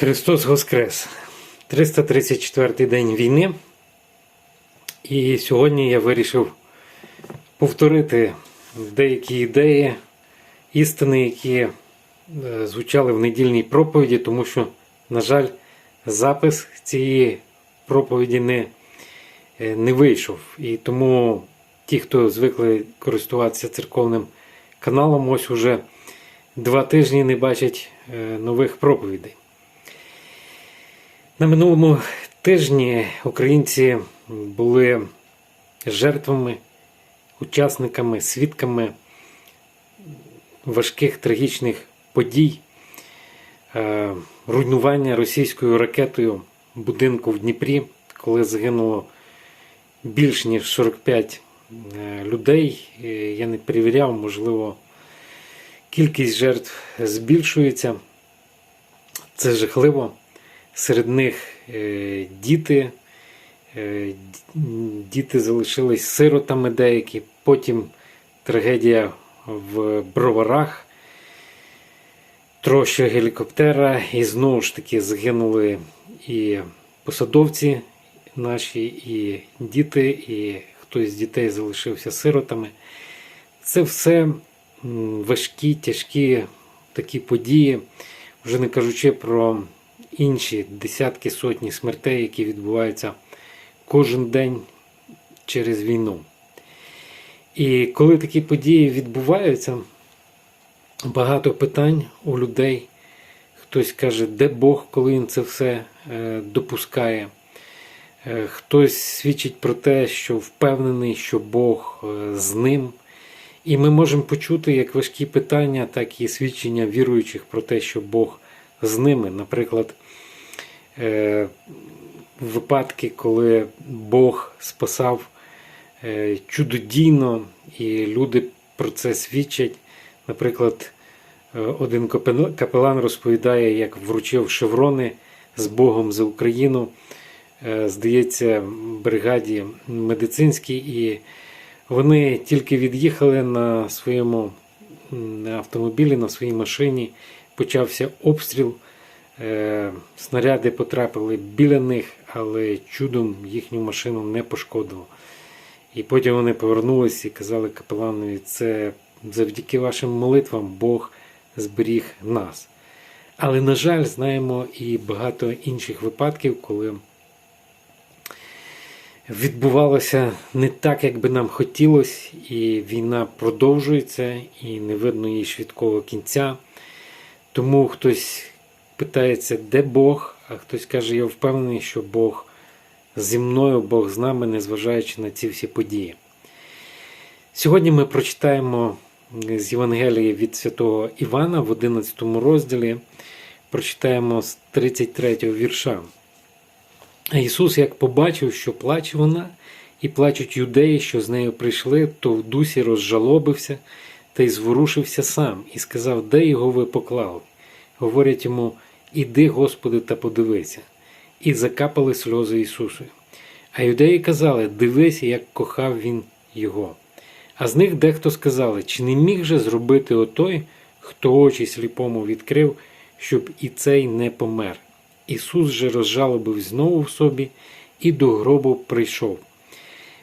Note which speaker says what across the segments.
Speaker 1: Христос Воскрес! 334 день війни. І сьогодні я вирішив повторити деякі ідеї, істини, які е, звучали в недільній проповіді, тому що, на жаль, запис цієї проповіді не, е, не вийшов. І тому ті, хто звикли користуватися церковним каналом, ось уже два тижні не бачать е, нових проповідей. На минулому тижні українці були жертвами, учасниками, свідками важких трагічних подій, е, руйнування російською ракетою будинку в Дніпрі, коли загинуло більш ніж 45 е, людей. Е, Я не перевіряв, можливо, кількість жертв збільшується. Це жахливо. Серед них е, діти. Е, Діти залишились сиротами деякі. Потім трагедія в Броварах. Троща гелікоптера, і знову ж таки загинули і посадовці наші, і діти, і хтось з дітей залишився сиротами. Це все важкі, тяжкі такі події, вже не кажучи про інші десятки сотні смертей, які відбуваються кожен день через війну. І коли такі події відбуваються, багато питань у людей. Хтось каже, де Бог, коли він це все е, допускає. Е, Хтось свідчить про те, що впевнений, що Бог е, з ним. І ми можемо почути як важкі питання, так і свідчення віруючих про те, що Бог з ними. Наприклад, випадки, коли Бог спасав е, чудодійно, і люди про це свідчать. Наприклад, е, один капелан розповідає, як вручив шеврони з Богом за Україну, е, здається, бригаді медицинській, і вони тільки від'їхали на своєму автомобілі, на своїй машині, почався обстріл. Е, Снаряди потрапили біля них, але чудом їхню машину не пошкодило. І потім вони повернулися і казали капеланові, це завдяки вашим молитвам Бог зберіг нас. Але, на жаль, знаємо і багато інших випадків, коли відбувалося не так, як би нам хотілося, і війна продовжується, і не видно її швидкого кінця. Тому хтось питається, де Бог, а хтось каже, я впевнений, що Бог зі мною, Бог з нами, незважаючи на ці всі події. Сьогодні ми прочитаємо з Євангелії від святого Івана в 11 розділі, прочитаємо з 33 вірша. Ісус, як побачив, що плаче вона, і плачуть юдеї, що з нею прийшли, то в дусі розжалобився та й зворушився сам, і сказав, де його ви поклали? Говорять йому, іди, Господи, та подивися. І закапали сльози Ісусу. А юдеї казали, дивись, як кохав він його. А з них дехто сказали, чи не міг же зробити отой, хто очі сліпому відкрив, щоб і цей не помер. Ісус же розжалобив знову в собі і до гробу прийшов.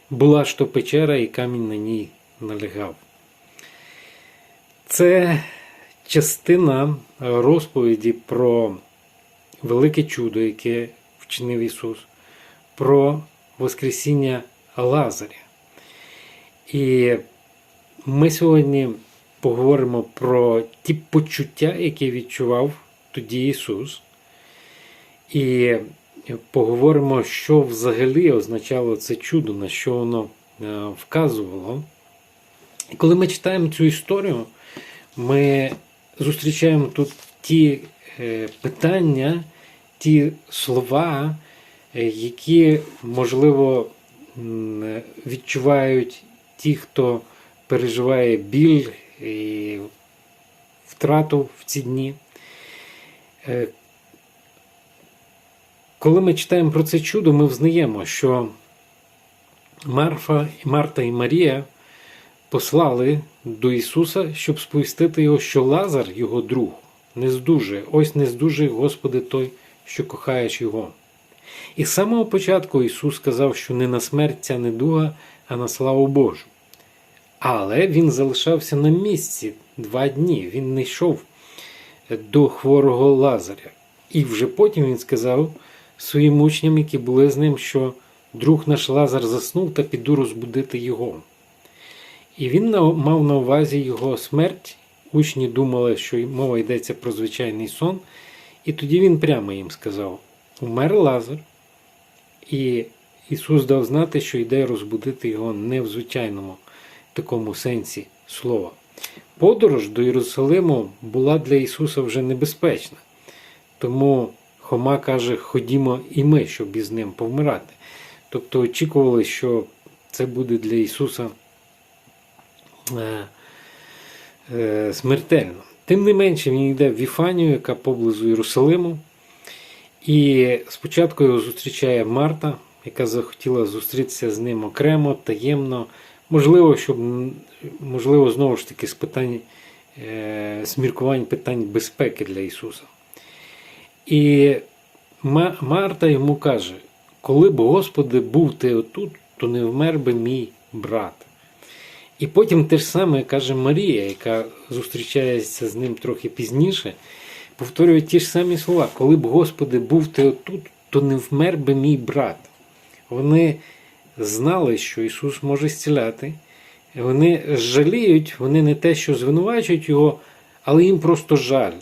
Speaker 1: Була ж то печера, і камінь на ній налягав. Це частина розповіді про велике чудо, яке вчинив Ісус, про Воскресіння Лазаря. І ми сьогодні поговоримо про ті почуття, які відчував тоді Ісус. І поговоримо, що взагалі означало це чудо, на що воно е, вказувало. І коли ми читаємо цю історію, ми зустрічаємо тут ті е, питання, ті слова, е, які, можливо, відчувають ті, хто переживає біль і втрату в ці дні. Е, Коли ми читаємо про це чудо, ми взнаємо, що Марфа, Марта і Марія послали до Ісуса, щоб сповістити його, що Лазар, його друг, не здужує. Ось не здужує, Господи, той, що кохаєш Його. І з самого початку Ісус сказав, що не на смерть ця недуга, а на славу Божу. Але Він залишався на місці два дні. Він не йшов до хворого Лазаря. І вже потім він сказав своїм учням, які були з ним, що друг наш Лазар заснув та піду розбудити його. І він мав на увазі його смерть. Учні думали, що мова йдеться про звичайний сон. І тоді він прямо їм сказав: Умер Лазар. І Ісус дав знати, що йде розбудити його не в звичайному такому сенсі слова. Подорож до Єрусалиму була для Ісуса вже небезпечна. Тому Хома каже: Ходімо і ми, щоб із ним повмирати. Тобто очікували, що це буде для Ісуса смертельно. Тим не менше, він йде в Віфанію, яка поблизу Єрусалиму. І спочатку його зустрічає Марта, яка захотіла зустрітися з ним окремо, таємно. Можливо, щоб можливо, знову ж таки з питань е, з питань безпеки для Ісуса. І Марта йому каже: коли б, Господи, був ти отут, то не вмер би мій брат. І потім те ж саме каже Марія, яка зустрічається з ним трохи пізніше, повторює ті ж самі слова: коли б, Господи, був ти отут, то не вмер би мій брат. Вони знали, що Ісус може зціляти. Вони жаліють, вони не те, що звинувачують Його, але їм просто жаль.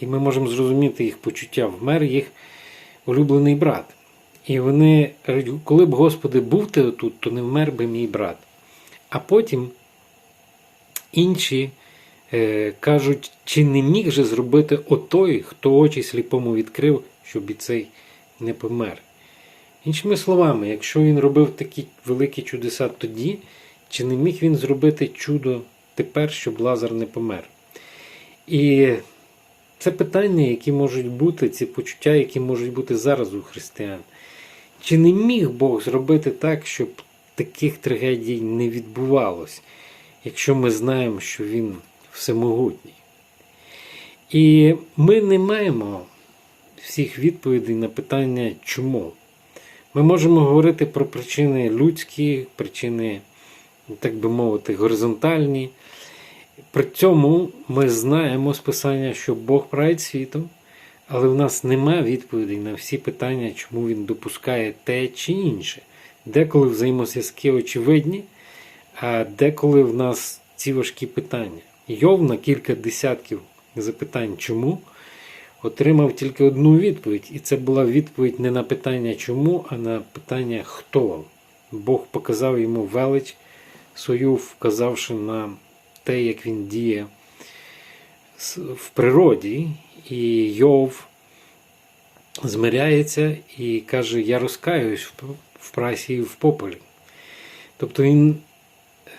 Speaker 1: І ми можемо зрозуміти їх почуття. Вмер їх улюблений брат. І вони коли б, Господи, був ти отут, то не вмер би мій брат. А потім інші е, кажуть, чи не міг же зробити отой, хто очі сліпому відкрив, щоб і цей не помер. Іншими словами, якщо він робив такі великі чудеса тоді, чи не міг він зробити чудо тепер, щоб Лазар не помер? І це питання, які можуть бути, ці почуття, які можуть бути зараз у християн. Чи не міг Бог зробити так, щоб таких трагедій не відбувалось, якщо ми знаємо, що Він всемогутній? І ми не маємо всіх відповідей на питання, чому. Ми можемо говорити про причини людські, причини, так би мовити, горизонтальні. При цьому ми знаємо з писання, що Бог править світом, але в нас немає відповідей на всі питання, чому він допускає те чи інше. Деколи взаємозв'язки очевидні, а деколи в нас ці важкі питання. Йов на кілька десятків запитань чому отримав тільки одну відповідь, і це була відповідь не на питання чому, а на питання хто. Бог показав йому велич свою, вказавши на те, як він діє в природі, і Йов змиряється і каже: Я розкаюсь в прасі і в попелі. Тобто він,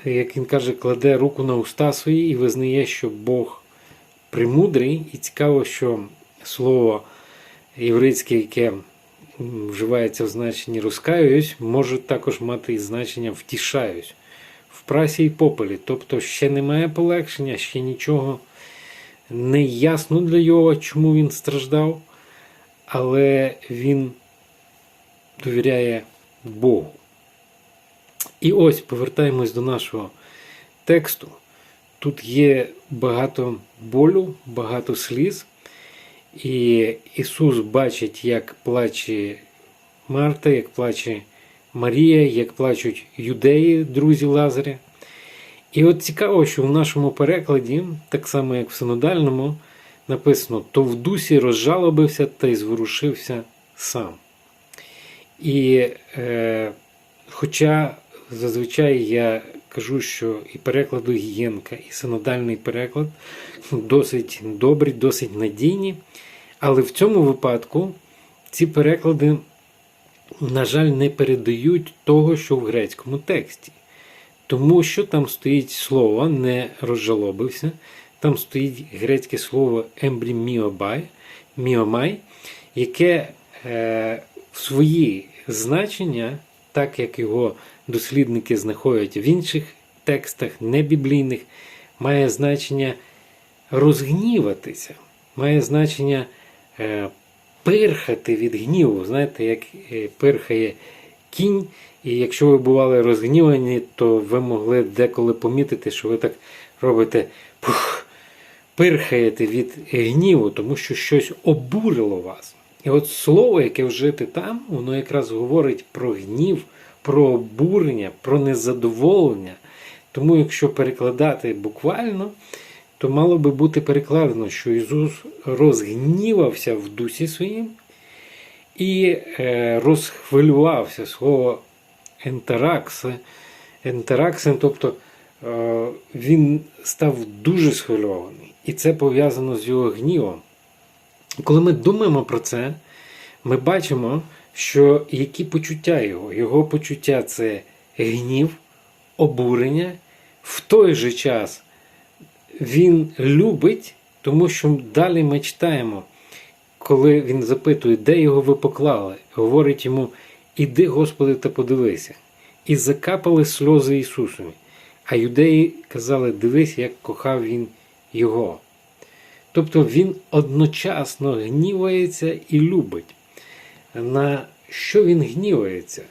Speaker 1: як він каже, кладе руку на уста свої і визнає, що Бог премудрий, і цікаво, що слово єврейське, яке вживається в значенні розкаюсь, може також мати і значення втішаюсь в прасі і попелі. Тобто ще немає полегшення, ще нічого не ясно для Йова, чому він страждав, але він довіряє Богу. І ось повертаємось до нашого тексту. Тут є багато болю, багато сліз. І Ісус бачить, як плаче Марта, як плаче Марія, як плачуть юдеї, друзі Лазаря. І от цікаво, що в нашому перекладі, так само як в синодальному, написано: то в дусі розжалобився та й зворушився сам. І е, хоча зазвичай я кажу, що і перекладу Гієнка, і синодальний переклад досить добрі, досить надійні, але в цьому випадку ці переклади, на жаль, не передають того, що в грецькому тексті. Тому що там стоїть слово не розжалобився, там стоїть грецьке слово ембріміобай, міомай, яке е, свої значення, так як його дослідники знаходять в інших текстах, небіблійних, має значення розгніватися, має значення е, пирхати від гніву. Знаєте, як е, пирхає кінь, і якщо ви бували розгнівані, то ви могли деколи помітити, що ви так робите пух, пирхаєте від гніву, тому що щось обурило вас. І от слово, яке вжите там, воно якраз говорить про гнів, про обурення, про незадоволення. Тому, якщо перекладати буквально, то мало би бути перекладено, що Ісус розгнівався в дусі своїм і е, розхвилювався свого ентеракса, ентераксен, тобто е, він став дуже схвильований. І це пов'язано з його гнівом. Коли ми думаємо про це, ми бачимо, що які почуття його? Його почуття це гнів, обурення. В той же час він любить, тому що далі ми читаємо, коли він запитує, де його ви поклали, говорить йому: Іди, Господи, та подивися. І закапали сльози Ісусові. А юдеї казали, дивись, як кохав він його. Тобто він одночасно гнівається і любить. На що він гнівається?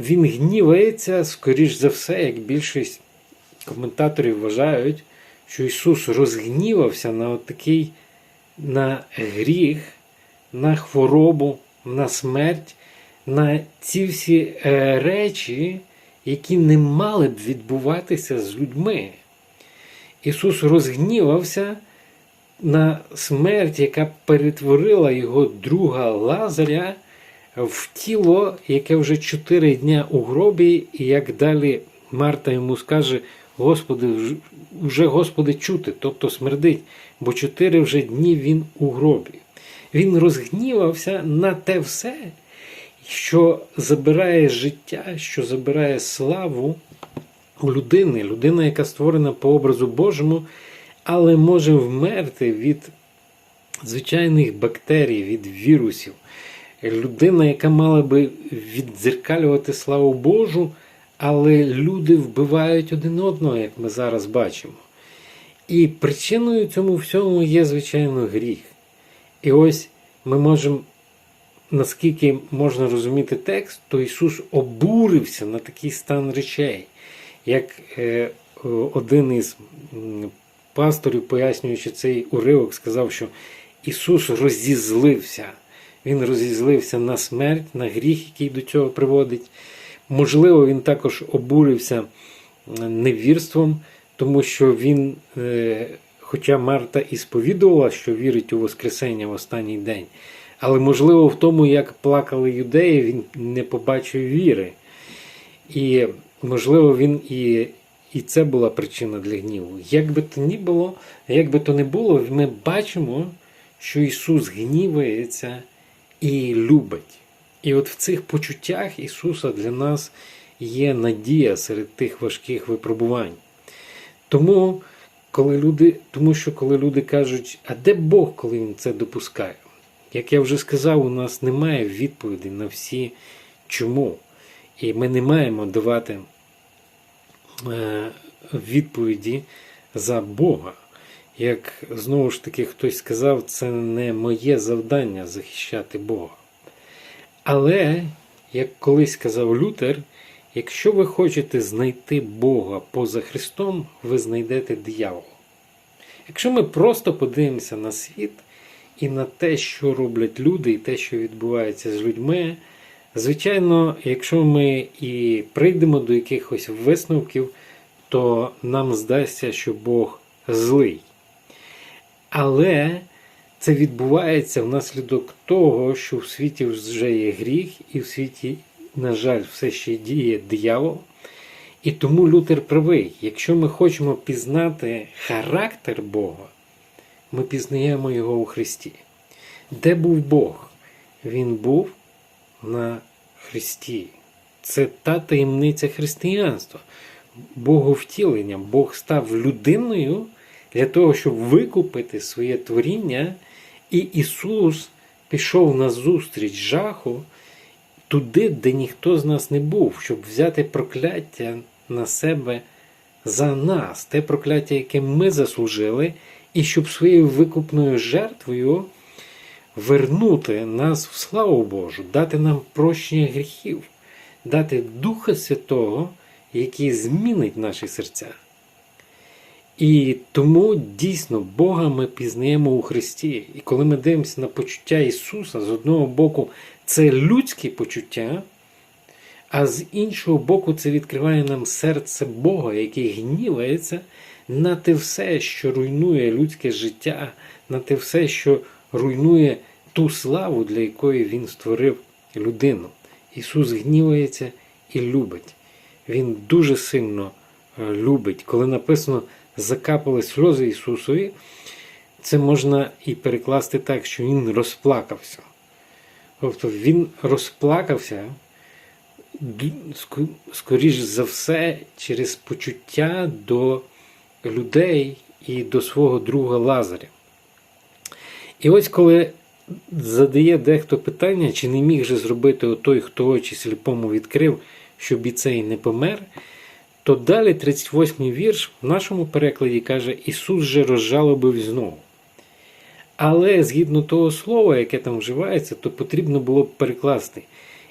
Speaker 1: Він гнівається, скоріш за все, як більшість коментаторів вважають, що Ісус розгнівався на такий на гріх, на хворобу, на смерть, на ці всі е, речі, які не мали б відбуватися з людьми. Ісус розгнівався на смерть, яка перетворила його друга Лазаря в тіло, яке вже чотири дня у гробі, і як далі Марта йому скаже, Господи, вже Господи чути, тобто смердить, бо чотири вже дні він у гробі. Він розгнівався на те все, що забирає життя, що забирає славу у людини, людина, яка створена по образу Божому, але може вмерти від звичайних бактерій, від вірусів. Людина, яка мала би віддзеркалювати славу Божу, але люди вбивають один одного, як ми зараз бачимо. І причиною цьому всьому є, звичайно, гріх. І ось ми можемо, наскільки можна розуміти текст, то Ісус обурився на такий стан речей. Як е, один із пасторів, пояснюючи цей уривок, сказав, що Ісус розізлився. Він розізлився на смерть, на гріх, який до цього приводить. Можливо, він також обурився невірством, тому що він, е, хоча Марта і сповідувала, що вірить у Воскресення в останній день, але можливо в тому, як плакали юдеї, він не побачив віри. І, можливо, він і і це була причина для гніву. Як би то ні було, як би то не було, ми бачимо, що Ісус гнівається і любить. І от в цих почуттях Ісуса для нас є надія серед тих важких випробувань. Тому, коли люди, Тому що коли люди кажуть, а де Бог, коли Він це допускає? Як я вже сказав, у нас немає відповіді на всі чому. І ми не маємо давати е, відповіді за Бога. Як знову ж таки хтось сказав, це не моє завдання захищати Бога. Але, як колись сказав Лютер, якщо ви хочете знайти Бога поза Христом, ви знайдете диявола. Якщо ми просто подивимося на світ і на те, що роблять люди, і те, що відбувається з людьми, звичайно, якщо ми і прийдемо до якихось висновків, то нам здасться, що Бог злий. Але це відбувається внаслідок того, що в світі вже є гріх, і в світі, на жаль, все ще діє диявол. І тому Лютер правий, якщо ми хочемо пізнати характер Бога, ми пізнаємо його у Христі. Де був Бог? Він був на Христі. Це та таємниця християнства, Боговтілення. Бог став людиною для того, щоб викупити своє творіння, і Ісус пішов на зустріч жаху туди, де ніхто з нас не був, щоб взяти прокляття на себе за нас, те прокляття, яке ми заслужили, і щоб своєю викупною жертвою вернути нас в славу Божу, дати нам прощення гріхів, дати Духа Святого, який змінить наші серця. І тому дійсно Бога ми пізнаємо у Христі. І коли ми дивимося на почуття Ісуса, з одного боку, це людські почуття, а з іншого боку, це відкриває нам серце Бога, який гнівається на те все, що руйнує людське життя, на те все, що руйнує ту славу, для якої Він створив людину. Ісус гнівається і любить. Він дуже сильно е, любить. Коли написано закапали сльози Ісусові, це можна і перекласти так, що Він розплакався. Тобто Він розплакався, скоріш за все, через почуття до людей і до свого друга Лазаря. І ось коли задає дехто питання, чи не міг же зробити отой, хто очі сліпому відкрив, щоб і цей не помер, то далі 38-й вірш в нашому перекладі каже: Ісус же розжалобив знову. Але згідно того слова, яке там вживається, то потрібно було б перекласти.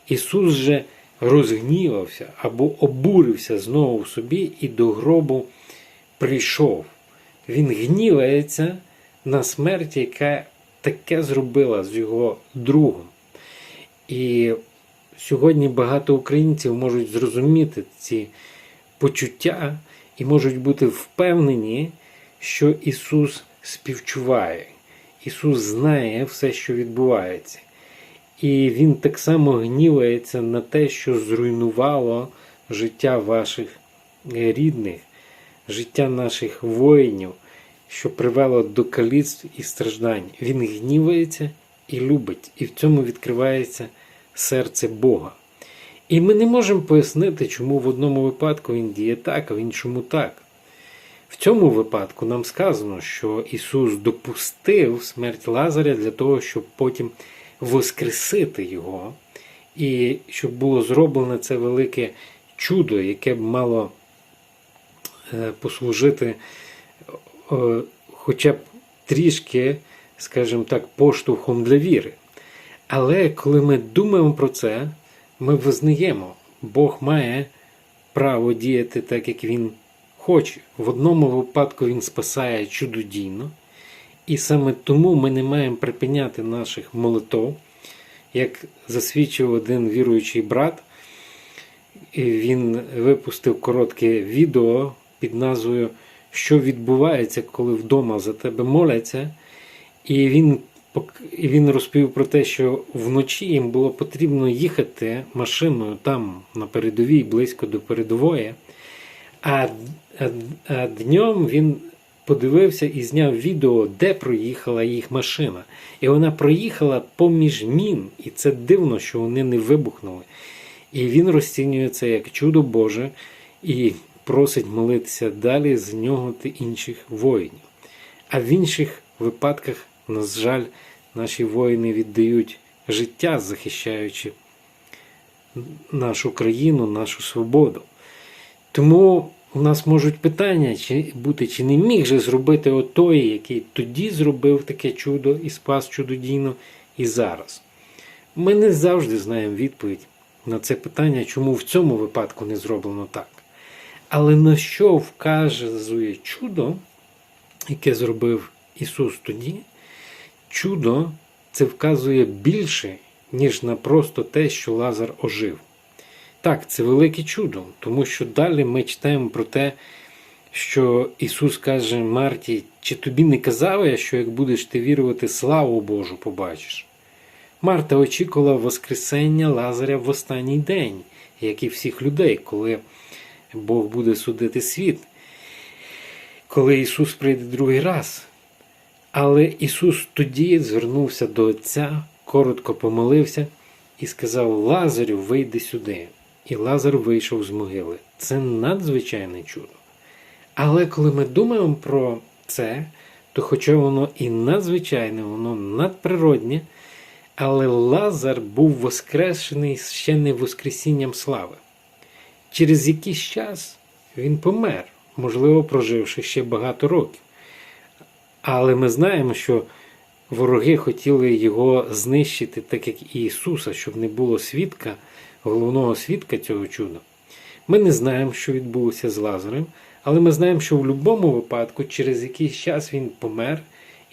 Speaker 1: Ісус же розгнівався або обурився знову в собі і до гробу прийшов. Він гнівається на смерть, яка таке зробила з його другом. І сьогодні багато українців можуть зрозуміти ці почуття і можуть бути впевнені, що Ісус співчуває. Ісус знає все, що відбувається. І Він так само гнівається на те, що зруйнувало життя ваших рідних, життя наших воїнів, що привело до каліцтв і страждань. Він гнівається і любить, і в цьому відкривається серце Бога. І ми не можемо пояснити, чому в одному випадку він діє так, а в іншому так. В цьому випадку нам сказано, що Ісус допустив смерть Лазаря для того, щоб потім воскресити його, і щоб було зроблено це велике чудо, яке б мало е, послужити хоча б трішки, скажімо так, поштовхом для віри. Але коли ми думаємо про це, ми визнаємо, Бог має право діяти так, як Він хоче. В одному випадку Він спасає чудодійно, і саме тому ми не маємо припиняти наших молитов, як засвідчив один віруючий брат. Він випустив коротке відео під назвою Що відбувається, коли вдома за тебе моляться. І він він розповів про те, що вночі їм було потрібно їхати машиною там на передовій, близько до передової. А, а, а днем він подивився і зняв відео, де проїхала їх машина. І вона проїхала поміж мін. І це дивно, що вони не вибухнули. І він розцінює це як чудо Боже і просить молитися далі з нього та інших воїнів. А в інших випадках, на жаль, наші воїни віддають життя, захищаючи нашу країну, нашу свободу. Тому у нас можуть питання чи бути, чи не міг же зробити отой, який тоді зробив таке чудо і спас чудодійно і зараз. Ми не завжди знаємо відповідь на це питання, чому в цьому випадку не зроблено так. Але на що вказує чудо, яке зробив Ісус тоді, чудо це вказує більше, ніж на просто те, що Лазар ожив. Так, це велике чудо, тому що далі ми читаємо про те, що Ісус каже Марті, чи тобі не казав я, що як будеш ти вірувати, славу Божу побачиш? Марта очікувала Воскресення Лазаря в останній день, як і всіх людей, коли Бог буде судити світ, коли Ісус прийде другий раз. Але Ісус тоді звернувся до Отця, коротко помолився і сказав: Лазарю, вийди сюди. І Лазар вийшов з могили. Це надзвичайне чудо. Але коли ми думаємо про це, то хоча воно і надзвичайне, воно надприроднє, але Лазар був воскрешений ще не Воскресінням слави. Через якийсь час він помер, можливо, проживши ще багато років. Але ми знаємо, що вороги хотіли його знищити, так як і Ісуса, щоб не було свідка, головного свідка цього чуда. Ми не знаємо, що відбулося з Лазарем, але ми знаємо, що в будь-якому випадку через якийсь час він помер,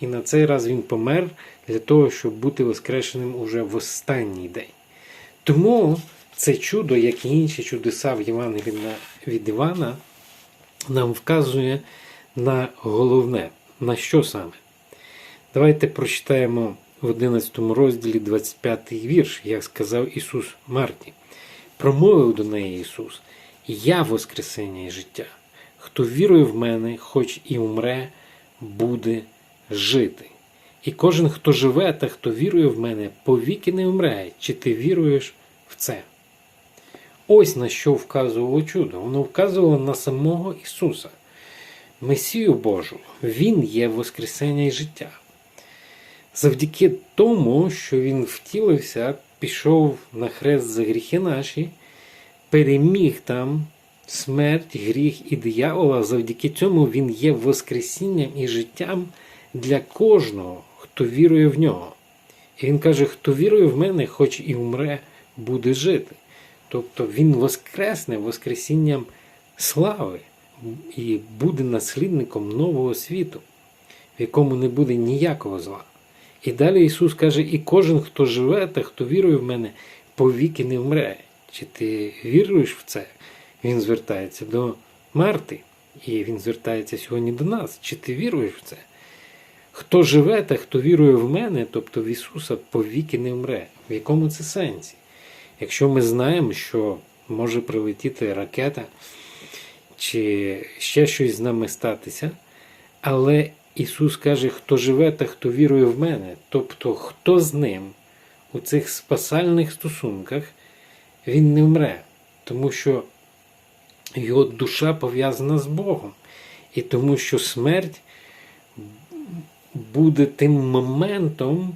Speaker 1: і на цей раз він помер для того, щоб бути воскрешеним уже в останній день. Тому це чудо, як і інші чудеса в Євангелії на- від Івана, нам вказує на головне, на що саме. Давайте прочитаємо в 11 розділі 25 вірш, як сказав Ісус Марті. Промовив до неї Ісус: Я Воскресення і життя. Хто вірує в мене, хоч і умре, буде жити. І кожен, хто живе та хто вірує в мене, повіки не вмре. Чи ти віруєш в це? Ось на що вказувало чудо. Воно вказувало на самого Ісуса, Месію Божу. Він є Воскресення і життя. Завдяки тому, що Він втілився, пішов на хрест за гріхи наші, переміг там смерть, гріх і диявола. Завдяки цьому Він є Воскресінням і життям для кожного, хто вірує в нього. І він каже: хто вірує в мене, хоч і умре, буде жити. Тобто Він воскресне Воскресінням слави і буде наслідником нового світу, в якому не буде ніякого зла. І далі Ісус каже: і кожен, хто живе та хто вірує в мене, повіки не вмре. Чи ти віруєш в це? Він звертається до Марти, і Він звертається сьогодні до нас. Чи ти віруєш в це? Хто живе та хто вірує в мене, тобто в Ісуса, повіки не вмре. В якому це сенсі? Якщо ми знаємо, що може прилетіти ракета, чи ще щось з нами статися, але Ісус каже, хто живе та хто вірує в мене, тобто хто з ним у цих спасальних стосунках, він не вмре, тому що його душа пов'язана з Богом. І тому що смерть буде тим моментом,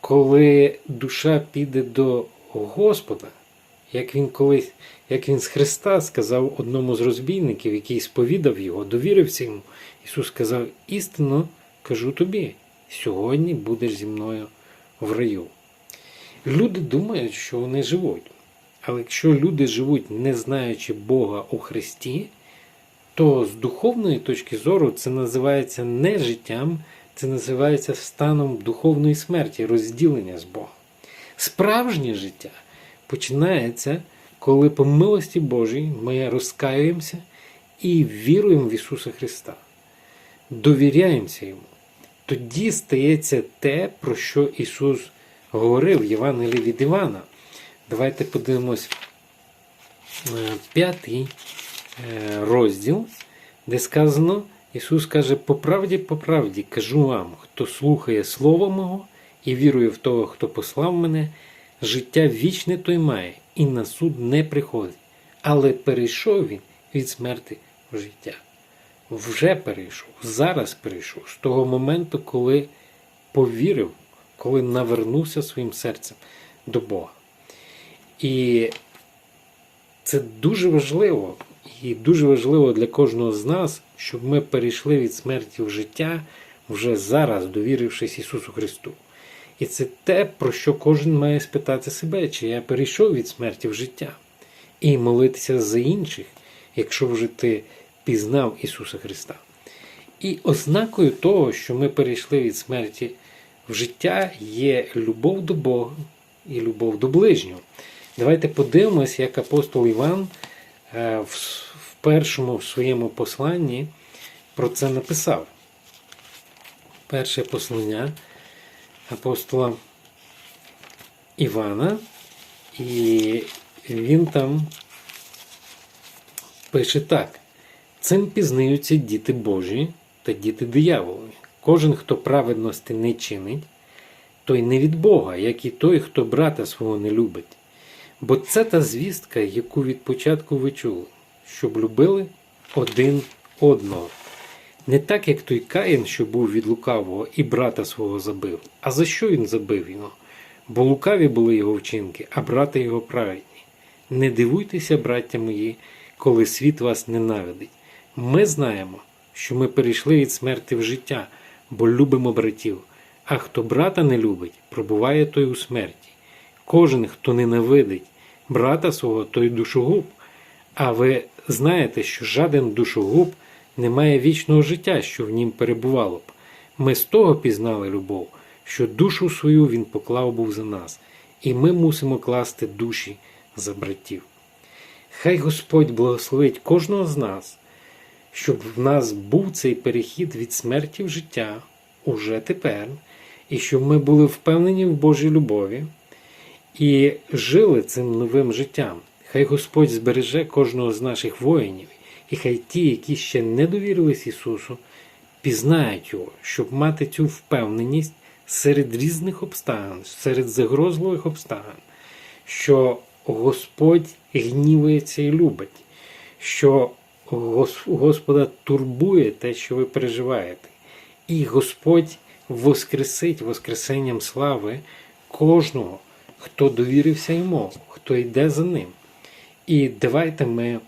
Speaker 1: коли душа піде до Господа, як він колись, як він з Христа сказав одному з розбійників, який сповідав його, довірився йому. Ісус сказав: істинно кажу тобі, сьогодні будеш зі мною в раю. Люди думають, що вони живуть. Але якщо люди живуть, не знаючи Бога у Христі, то з духовної точки зору це називається не життям, це називається станом духовної смерті, розділення з Богом. Справжнє життя починається, коли по милості Божій ми розкаюємося і віруємо в Ісуса Христа, довіряємося Йому. Тоді стається те, про що Ісус говорив в Євангелії від Івана. Давайте подивимось е, п'ятий е, розділ, де сказано, Ісус каже, по правді, по правді кажу вам, хто слухає Слово Мого і вірує в того, хто послав мене, життя вічне той має, і на суд не приходить. Але перейшов він від смерти в життя. Вже перейшов, зараз перейшов, з того моменту, коли повірив, коли навернувся своїм серцем до Бога. І це дуже важливо, і дуже важливо для кожного з нас, щоб ми перейшли від смерті в життя вже зараз, довірившись Ісусу Христу. І це те, про що кожен має спитати себе, чи я перейшов від смерті в життя, і молитися за інших, якщо вже ти пізнав Ісуса Христа. І ознакою того, що ми перейшли від смерті в життя, є любов до Бога і любов до ближнього. Давайте подивимось, як апостол Іван е, в першому своєму посланні про це написав. Перше послання апостола Івана, і він там пише так: цим пізнаються діти Божі та діти дияволові. Кожен, хто праведності не чинить, той не від Бога, як і той, хто брата свого не любить. Бо це та звістка, яку від початку ви чули, щоб любили один одного. Не так, як той Каїн, що був від лукавого і брата свого забив. А за що він забив його? Бо лукаві були його вчинки, а брати його праведні. Не дивуйтеся, браття мої, коли світ вас ненавидить. Ми знаємо, що ми перейшли від смерти в життя, бо любимо братів. А хто брата не любить, пробуває той у смерті. Кожен, хто ненавидить брата свого, той душогуб. А ви знаєте, що жаден душогуб не має вічного життя, що в нім перебувало б. Ми з того пізнали любов, що душу свою він поклав був за нас, і ми мусимо класти душі за братів. Хай Господь благословить кожного з нас, щоб в нас був цей перехід від смерті в життя уже тепер, і щоб ми були впевнені в Божій любові і жили цим новим життям. Хай Господь збереже кожного з наших воїнів, і хай ті, які ще не довірились Ісусу, пізнають його, щоб мати цю впевненість серед різних обставин, серед загрозливих обставин, що Господь гнівається і любить, що Господа турбує те, що ви переживаєте, і Господь воскресить Воскресенням слави кожного, хто довірився йому, хто йде за ним. І давайте ми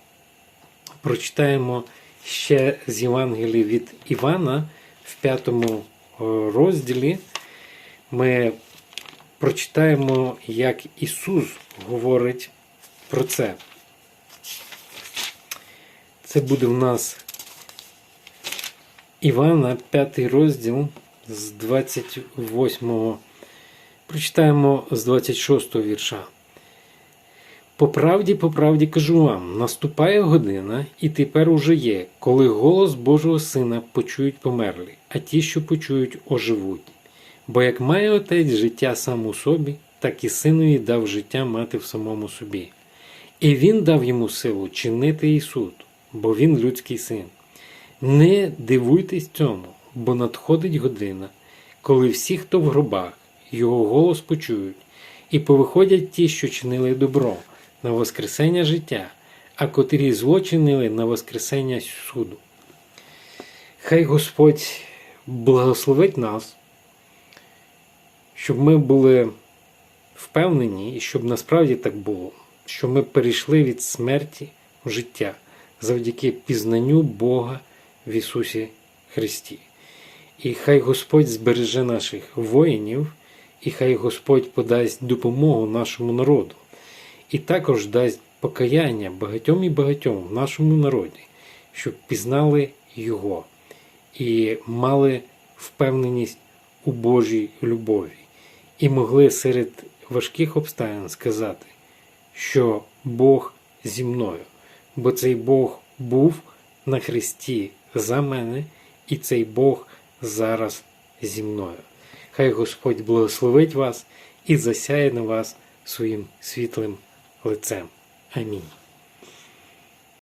Speaker 1: прочитаємо ще з Євангелії від Івана в п'ятому е, розділі. Ми прочитаємо, як Ісус говорить про це. Це буде в нас Івана, 5 розділ з 28. Прочитаємо з 26 вірша. По правді, по правді кажу вам, наступає година, і тепер уже є, коли голос Божого Сина почують померлі, а ті, що почують, оживуть. Бо як має отець життя сам у собі, так і синові дав життя мати в самому собі. І він дав йому силу чинити і суд, бо він людський син. Не дивуйтесь цьому, бо надходить година, коли всі, хто в гробах, його голос почують, і повиходять ті, що чинили добро, на Воскресення життя, а котрі зло чинили на Воскресення суду. Хай Господь благословить нас, щоб ми були впевнені і щоб насправді так було, що ми перейшли від смерті в життя завдяки пізнанню Бога в Ісусі Христі. І хай Господь збереже наших воїнів, і хай Господь подасть допомогу нашому народу, і також дасть покаяння багатьом і багатьом в нашому народі, щоб пізнали Його і мали впевненість у Божій любові, і могли серед важких обставин сказати, що Бог зі мною, бо цей Бог був на Христі за мене, і цей Бог зараз зі мною. Хай Господь благословить вас і засяє на вас своїм світлим лицем. Амінь.